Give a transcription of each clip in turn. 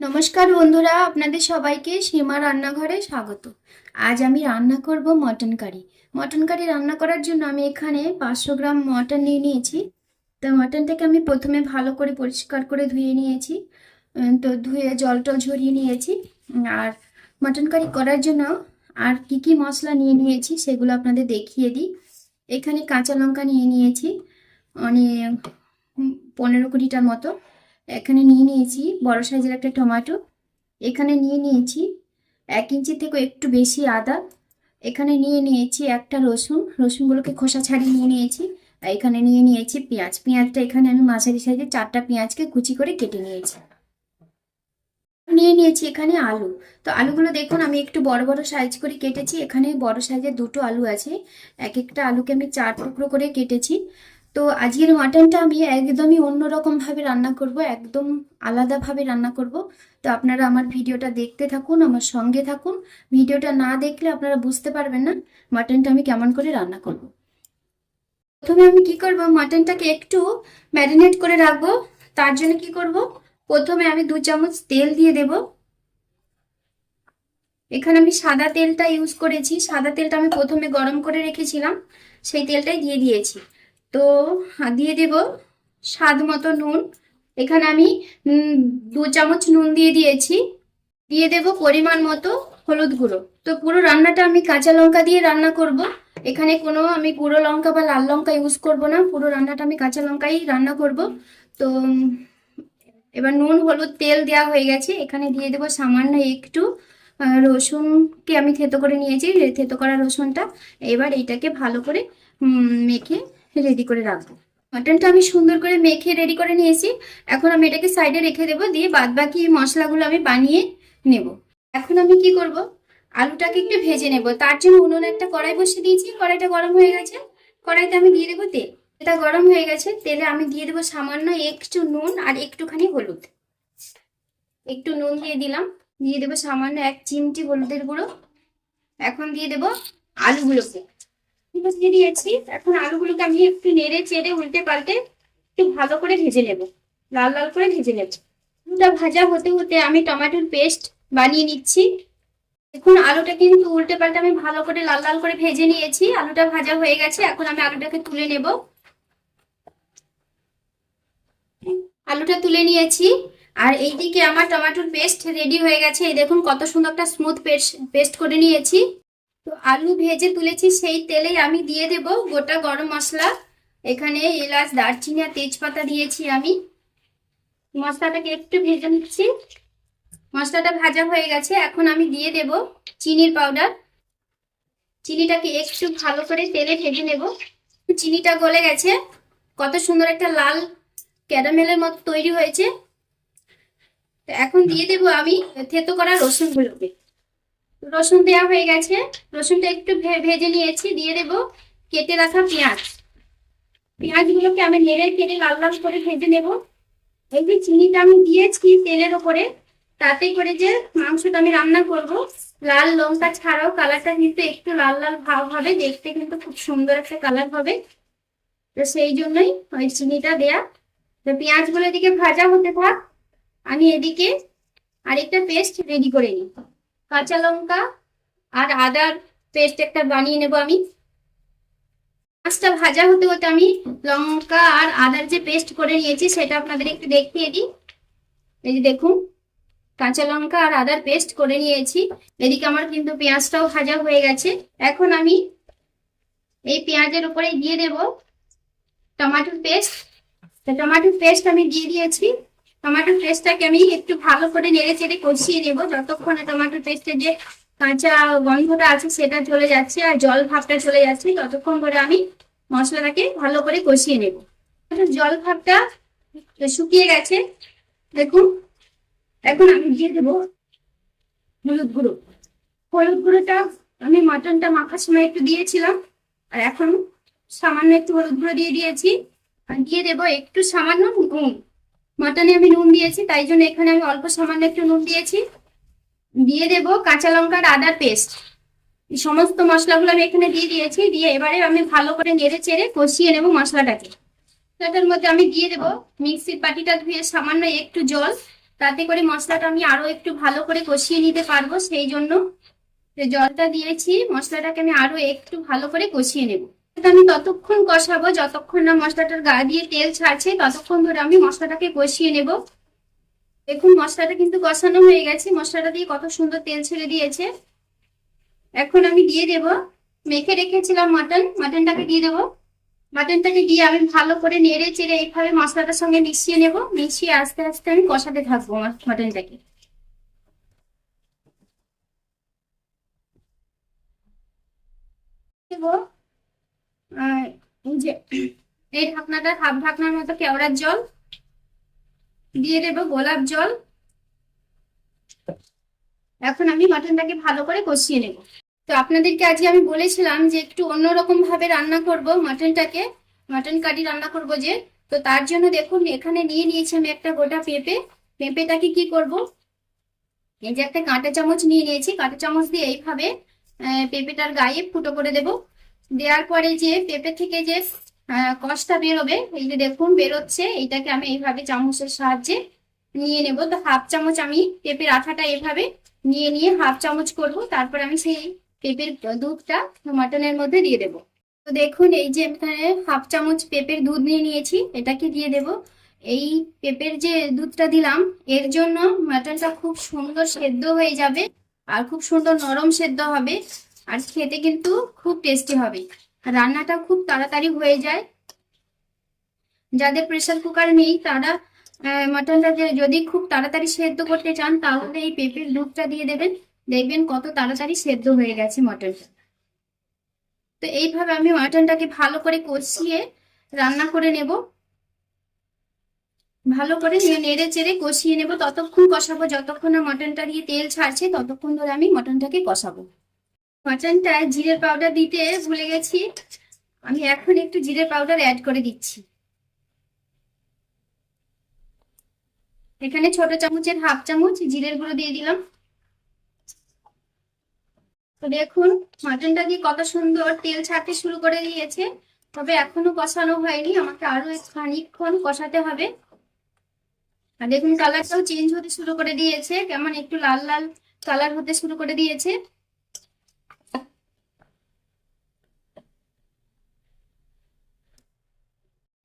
নমস্কার বন্ধুরা, আপনাদের সবাইকে সীমা রান্নাঘরে স্বাগত। আজ আমি রান্না করব মটন কারি। মটন কারি রান্না করার জন্য আমি এখানে পাঁচশো গ্রাম মটন নিয়ে নিয়েছি। তো মটনটাকে আমি প্রথমে ভালো করে পরিষ্কার করে ধুয়ে নিয়েছি। তো ধুয়ে জল টল ঝরিয়ে নিয়েছি। আর মটন কারি করার জন্য আর কি কি মশলা নিয়ে নিয়েছি সেগুলো আপনাদের দেখিয়ে দিই। এখানে কাঁচা লঙ্কা নিয়ে নিয়েছি। মানে পনেরো কুড়িটার মতো। এখানে নিয়ে নিয়েছি বড় সাইজের একটা টমেটো। এখানে নিয়ে নিয়েছি এক ইঞ্চি থেকে একটু বেশি আদা। এখানে নিয়ে নিয়েছি একটা রসুন। রসুনগুলোকে খোসা ছাড়িয়ে নিয়ে নিয়েছি। এখানে নিয়ে নিয়েছি পেঁয়াজ। পেঁয়াজটা এখানে আমি মাঝারি সাইজের চারটা পেঁয়াজকে কুচি করে কেটে নিয়েছি। নিয়ে নিয়েছি এখানে আলু। তো আলুগুলো দেখুন, আমি একটু বড় বড় সাইজ করে কেটেছি। এখানে বড় সাইজের দুটো আলু আছে। এক একটা আলুকে আমি চার টুকরো করে কেটেছি। তো আজকের মাটনটা আমি একদমই অন্যরকম ভাবে রান্না করব, একদম আলাদাভাবে রান্না করব। তো আপনারা আমার ভিডিওটা দেখতে থাকুন, আমার সঙ্গে থাকুন। ভিডিওটা না দেখলে আপনারা বুঝতে পারবেন না মাটনটা আমি কেমন করে রান্না করব। প্রথমে আমি কি করব মাটনটাকে একটু ম্যারিনেট করে রাখব। তার জন্য কি করব, প্রথমে আমি দু চামচ তেল দিয়ে দেব। এখানে আমি সাদা তেলটা ইউজ করেছি। সাদা তেলটা আমি প্রথমে গরম করে রেখেছিলাম। সেই তেলটাই দিয়ে দিয়েছি। তো দিয়ে দেব স্বাদ মতো নুন। এখানে আমি দু চামচ নুন দিয়ে দিয়েছি। দিয়ে দেব পরিমাণ মতো হলুদ গুঁড়ো। তো পুরো রান্নাটা আমি কাঁচা লঙ্কা দিয়ে রান্না করব। এখানে কোনো আমি গুঁড়ো লঙ্কা বা লাল লঙ্কা ইউজ করব না। পুরো রান্নাটা আমি কাঁচা লঙ্কাই রান্না করব। তো, এবার নুন, হলুদ, তেল দেওয়া হয়ে গেছে। এখানে দিয়ে দেবো সামান্য একটু রসুনকে আমি থেতো করে নিয়েছি। থেতো করা রসুনটা। এবার এইটাকে ভালো করে মেখে রেডি করে রাখব। মাটনটা আমি সুন্দর করে মেখে রেডি করে নিয়েছি। এখন আমি এটাকে সাইডে রেখে দেবো, দিয়ে বাদ বাকি মশলাগুলো আমি বানিয়ে নেব। এখন আমি কি করব? আলুটাকে একটু ভেজে নেব। তার জন্য উনুনে একটা কড়াই বসিয়ে দিয়েছি। কড়াইটা গরম হয়ে গেছে। কড়াইতে আমি দিয়ে দেবো তেল। এটা গরম হয়ে গেছে। তেলে আমি দিয়ে দেবো সামান্য একটু নুন আর একটুখানি হলুদ। একটু নুন দিয়ে দিলাম। দিয়ে দেবো সামান্য এক চিমটি হলুদের গুঁড়ো। এখন দিয়ে দেবো আলুগুলোকে। দিয়ে দিয়েছি এখন আলুগুলোকে আমি একটু নেড়ে চেড়ে উল্টে পাল্টে একটু ভালো করে ভেজে নেব। লাল লাল করে ভেজে নেব। আলুটা ভাজা হতে হতে আমি টমেটোর পেস্ট বানিয়ে নিচ্ছি। দেখুন, আলুটা কিন্তু উল্টে পাল্টে আমি ভালো করে লাল লাল করে ভেজে নিয়েছি। আলুটা ভাজা হয়ে গেছে, এখন আমি আলুটাকে তুলে নেব। আলুটা তুলে নিয়েছি। আর এইদিকে আমার টমেটোর পেস্ট রেডি হয়ে গেছে। এই দেখুন, কত সুন্দর একটা স্মুথ পেস্ট পেস্ট করে নিয়েছি। তো আলু ভেজে তুলেছি, সেই তেলেই আমি দিয়ে দেব গোটা গরম মশলা। এখানে এলাচ, দারচিনি আর তেজপাতা দিয়েছি আমি। মশলাটাকে একটু ভেজে নিচ্ছি। মশলাটা ভাজা হয়ে গেছে, এখন আমি দিয়ে দেব চিনির পাউডার। চিনিটাকে একটু ভালো করে তেলে ভেজে নেব। চিনিটা গলে গেছে, কত সুন্দর একটা লাল ক্যারামেলের মতো তৈরি হয়েছে। এখন দিয়ে দেব আমি থেতো করা রসুনগুলোকে। রসুন দেওয়া হয়ে গেছে। রসুনটা একটু ভেজে নিয়েছি, দিয়ে দেবো কেটে রাখা পেঁয়াজ। পেঁয়াজগুলোকে আমি নেড়ে কেটে লাল লাল করে ভেজে নেব। এই যে চিনিটা আমি দিয়েছি তেলের ওপরে, তাতে করে যে মাংসটা আমি রান্না করব, লাল লঙ্কা ছাড়াও কালারটা কিন্তু একটু লাল লাল ভাব হবে, দেখতে কিন্তু খুব সুন্দর একটা কালার হবে। তো সেই জন্যই ওই চিনিটা দেয়া। তো পেঁয়াজগুলো এদিকে ভাজা হতে থাক, আমি এদিকে আরেকটা পেস্ট রেডি করে নিই। কাঁচা লঙ্কা আর আদার পেস্ট একটা বানিয়ে নেব আমি। মাছটা ভাজা হতে হতে আমি লঙ্কা আর আদার যে পেস্ট করে নিয়েছি সেটা আপনাদের একটু দেখিয়ে দিই। এই যে দেখুন, কাঁচা লঙ্কা আর আদার পেস্ট করে নিয়েছি। এদিকে আমার কিন্তু পেঁয়াজটাও ভাজা হয়ে গেছে। এখন আমি এই পেঁয়াজের উপরে দিয়ে দেব টমেটোর পেস্ট টমেটোর পেস্ট আমি দিয়ে দিয়েছি। টমেটোর পেস্টটাকে আমি একটু ভালো করে নেড়ে চেড়ে কষিয়ে নেব। যতক্ষণে টমেটোর পেস্টের যে কাঁচা গন্ধটা আছে সেটা চলে যাচ্ছে আর জল ভাবটা চলে যাচ্ছে, ততক্ষণ করে আমি মশলাটাকে ভালো করে কষিয়ে নেব। জল ভাবটা শুকিয়ে গেছে। দেখুন, এখন আমি দিয়ে দেবো হলুদ গুঁড়ো। হলুদ গুঁড়োটা আমি মাটনটা মাখার সময় একটু দিয়েছিলাম, আর এখন সামান্য একটু হলুদ গুঁড়ো দিয়ে দিয়েছি। আর দিয়ে দেবো একটু সামান্য নুন। মাটনে আমি নুন দিয়েছি, তাই জন্য এখানে আমি অল্প সামান্য একটু নুন দিয়েছি। দিয়ে দেব কাঁচা লঙ্কার আদার পেস্ট। সমস্ত মশলাগুলো আমি এখানে দিয়ে দিয়েছি, দিয়ে এবারে আমি ভালো করে নেড়ে চেড়ে কষিয়ে নেব মশলাটাকে। সেটার মধ্যে আমি দিয়ে দেব মিক্সির বাটিটা ধুয়ে সামান্য একটু জল, তাতে করে মশলাটা আমি আরও একটু ভালো করে কষিয়ে নিতে পারব। সেই জন্য জলটা দিয়েছি, মশলাটাকে আমি আরও একটু ভালো করে কষিয়ে নেব। আমি ততক্ষণ কষাবো, যতক্ষণ না মশলাটার গা দিয়ে তেল ছাড়ছে, ততক্ষণ ধরে আমি মশলাটাকে কষিয়ে নেব। দেখুন, মশলাটা কিন্তু কষানো হয়ে গেছে, মশলাটা দিয়ে কত সুন্দর তেল ছেড়ে দিয়েছে। এখন আমি দিয়ে দেব, মেখে রেখেছিলাম মাটন, মাটনটাকে দিয়ে দেবো। মাটনটাকে দিয়ে আমি ভালো করে নেড়ে চেড়ে এইভাবে মশলাটার সঙ্গে মিশিয়ে নেব, মিশিয়ে আস্তে আস্তে আমি কষাতে থাকব মাটনটাকে। দেব এই যে, এই ঢাকনাটা হাফ ঢাকনার মতো কেওড়ার জল, দিয়ে দেব গোলাপ জল। এখন আমি মাটনটাকে ভালো করে কষিয়ে নেব। তো আপনাদেরকে আজকে আমি বলেছিলাম যে একটু অন্যরকম ভাবে রান্না করব মাটনটাকে, মাটন কারি রান্না করব যে। তো তার জন্য দেখুন, এখানে নিয়ে নিয়েছি আমি একটা গোটা পেঁপে। পেঁপেটাকে কি করব? এই যে একটা কাঁটা চামচ নিয়ে নিয়েছি। কাঁটা চামচ দিয়ে এইভাবে পেঁপেটার গায়ে ফুটো করে দেব। দেওয়ার পরে যে পেঁপে থেকে যে কষটা বেরোবে, এই যে দেখুন বেরোচ্ছে, এইটাকে আমি এইভাবে চামচের সাহায্যে নিয়ে নেব। তো হাফ চামচ আমি পেঁপের আঠাটা এভাবে নিয়ে নিয়ে হাফ চামচ করব, তারপর আমি সেই পেঁপের দুধটা মাটনের মধ্যে দিয়ে দেব। তো দেখুন, এই যে এখানে হাফ চামচ পেঁপের দুধ নিয়ে নিয়েছি, এটাকে দিয়ে দেব। এই পেঁপের যে দুধটা দিলাম, এর জন্য মাটনটা খুব সুন্দর সেদ্ধ হয়ে যাবে, আর খুব সুন্দর নরম সেদ্ধ হবে। আর খেতে কিন্তু খুব টেস্টি হবে। রান্নাটা খুব তাড়াতাড়ি হয়ে যায়। যাদের প্রেসার কুকার নেই, তারা মাটনটা যদি খুব তাড়াতাড়ি সেদ্ধ করতে চান, তাহলে এই পেঁপের দুধটা দিয়ে দেবেন। দেখবেন কত তাড়াতাড়ি সেদ্ধ হয়ে গেছে মটনটা তো এইভাবে আমি মাটনটাকে ভালো করে কষিয়ে রান্না করে নেব। ভালো করে নেড়ে চেড়ে কষিয়ে নেব। ততক্ষণ কষাবো। যতক্ষণ না মটনটা দিয়ে তেল ছাড়ছে, ততক্ষণ ধরে আমি মটনটাকে কষাবো। মটনটা জিরের পাউডার দিতে ভুলে গেছি। আমি এখন একটু জিরের পাউডার অ্যাড করে দিচ্ছি। এখানে ছোট চামচের হাফ চামচ জিরের গুঁড়ো দিয়ে দিলাম। তো দেখুন মাটনটা দিয়ে কত সুন্দর তেল ছাড়তে শুরু করে দিয়েছে। তবে এখনও কষানো হয়নি, আমাকে আরও খানিকক্ষণ কষাতে হবে। আর দেখুন কালারটাও চেঞ্জ হতে শুরু করে দিয়েছে। কেমন একটু লাল লাল কালার হতে শুরু করে দিয়েছে।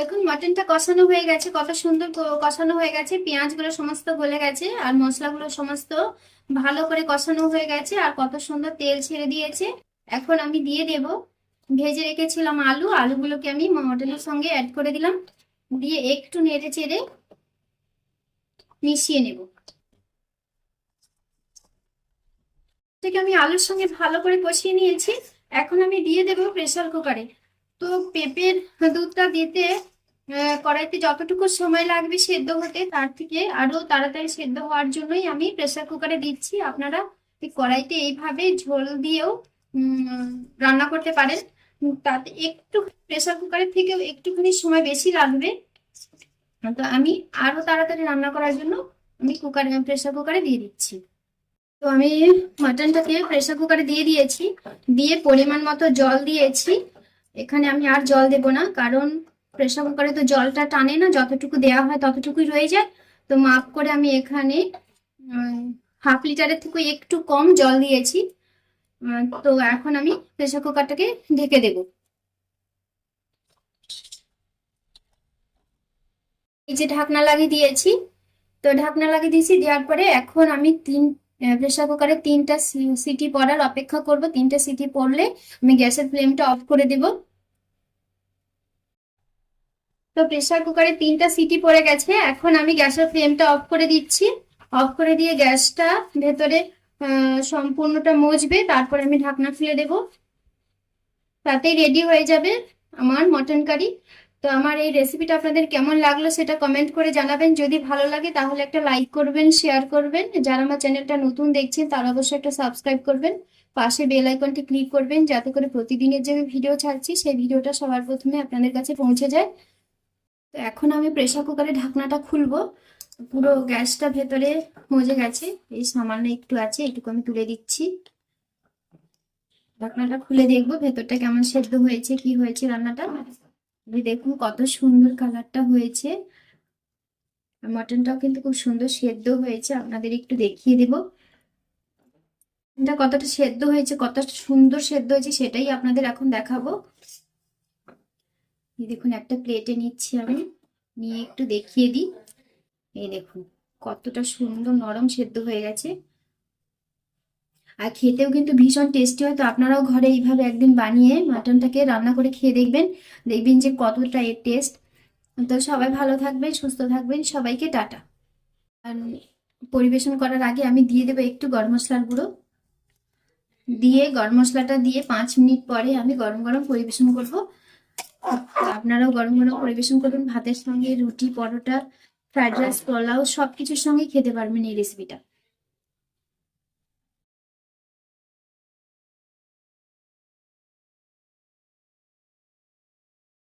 দেখুন মাটনটা কষানো হয়ে গেছে, কত সুন্দর কষানো হয়ে গেছে, পেঁয়াজগুলো সমস্ত গলে গেছে, আর মশলাগুলো সমস্ত ভালো করে কষানো হয়ে গেছে, আর কত সুন্দর তেল ছেড়ে দিয়েছে। এখন আমি দিয়ে দেব, ভেজে রেখেছিলাম আলু, আলুগুলোকে আমি মটনের সঙ্গে অ্যাড করে দিলাম, দিয়ে একটু নেড়ে চেড়ে মিশিয়ে নেব। থেকে আমি আলুর সঙ্গে ভালো করে কষিয়ে নিয়েছি, এখন আমি দিয়ে দেবো প্রেসার কুকারে তো পেঁপের দুধটা দিতে কড়াইতে যতটুকু সময় লাগবে সেদ্ধ হতে, তার থেকে আরও তাড়াতাড়ি সেদ্ধ হওয়ার জন্যই আমি প্রেসার কুকারে দিচ্ছি। আপনারা কড়াইতে এইভাবে ঝোল দিয়েও রান্না করতে পারেন। তাতে একটু প্রেসার কুকারের থেকেও একটুখানি সময় বেশি লাগবে। তো আমি আরও তাড়াতাড়ি রান্না করার জন্য আমি কুকারে প্রেসার কুকারে দিয়ে দিচ্ছি। তো আমি মাটনটাকে প্রেসার কুকারে দিয়ে দিয়েছি। দিয়ে পরিমাণ মতো জল দিয়েছি। এখানে আমি আর জল দেব না, কারণ প্রেসার কুকারে তো জলটা টানে না, যতটুকু দেওয়া হয় ততটুকুই রয়ে যায়। তো মাপ করে আমি এখানে হাফ লিটারের থেকে একটু কম জল দিয়েছি। তো এখন আমি প্রেসার কুকারটাকে ঢেকে দেব। এই যে ঢাকনা লাগিয়ে দিয়েছি, তো ঢাকনা লাগিয়ে দিয়েছি, দেওয়ার পরে এখন আমি তিন প্রেসার কুকারে তিনটা সিটি পড়ার অপেক্ষা করব। তিনটা সিটি পড়লে আমি গ্যাসের ফ্লেমটা অফ করে দেব। তো প্রেসার কুকারে তিনটা সিটি পড়ে গেছে। এখন আমি গ্যাসের ফ্লেমটা অফ করে দিচ্ছি। অফ করে দিয়ে গ্যাসটা ভেতরে সম্পূর্ণটা মজবে। তারপর আমি ঢাকনা খুলে দেব। তাতেই রেডি হয়ে যাবে আমার মটন কারি তো আমার এই রেসিপিটা আপনাদের কেমন লাগল সেটা কমেন্ট করে জানাবেন। যদি ভালো লাগে তাহলে একটা লাইক করবেন শেয়ার করবেন। যারা আমার চ্যানেলটা নতুন দেখছেন তারা অবশ্যই একটা সাবস্ক্রাইব করবেন। পাশে বেল আইকনটি ক্লিক করবেন। যাতে করে প্রতিদিনের যে ভিডিও ছাড়ছি, সেই ভিডিওটা সবার প্রথমে আপনাদের কাছে পৌঁছে যায়। তো এখন আমি প্রেসার কুকারে ঢাকনাটা খুলবো। পুরো গ্যাসটা ভেতরে মজে গেছে। এই সামান্য একটু আছে, এটুকু আমি তুলে দিচ্ছি। ঢাকনাটা খুলে দেখব ভেতরটা কেমন সেদ্ধ হয়েছে, কি হয়েছে রান্নাটা। দেখুন কত সুন্দর কালারটা হয়েছে। মটনটাও কিন্তু খুব সুন্দর সেদ্ধ হয়েছে। আপনাদের একটু দেখিয়ে দেব। কতটা সেদ্ধ হয়েছে, কতটা সুন্দর সেদ্ধ হয়েছে সেটাই আপনাদের এখন দেখাবো। দেখুন, একটা প্লেটে নিচ্ছি আমি। নিয়ে একটু দেখিয়ে দিই। এই দেখুন, কতটা সুন্দর নরম সেদ্ধ হয়ে গেছে। আর খেতেও কিন্তু ভীষণ টেস্টি হয়। তো আপনারাও ঘরে এইভাবে একদিন বানিয়ে মাটনটাকে রান্না করে খেয়ে দেখবেন। দেখবেন যে কতটা এর টেস্ট তো সবাই ভালো থাকবেন, সুস্থ থাকবেন। সবাইকে টাটা। আর পরিবেশন করার আগে আমি দিয়ে দেবো একটু গরম মশলার গুঁড়ো। দিয়ে গরম মশলাটা দিয়ে পাঁচ মিনিট পরে আমি গরম গরম পরিবেশন করব। আপনারাও গরম গরম পরিবেশন করবেন, ভাতের সঙ্গে রুটি, পরোটা ফ্রাইড রাইস পোলাও সব কিছুর সঙ্গে খেতে পারবেন এই রেসিপিটা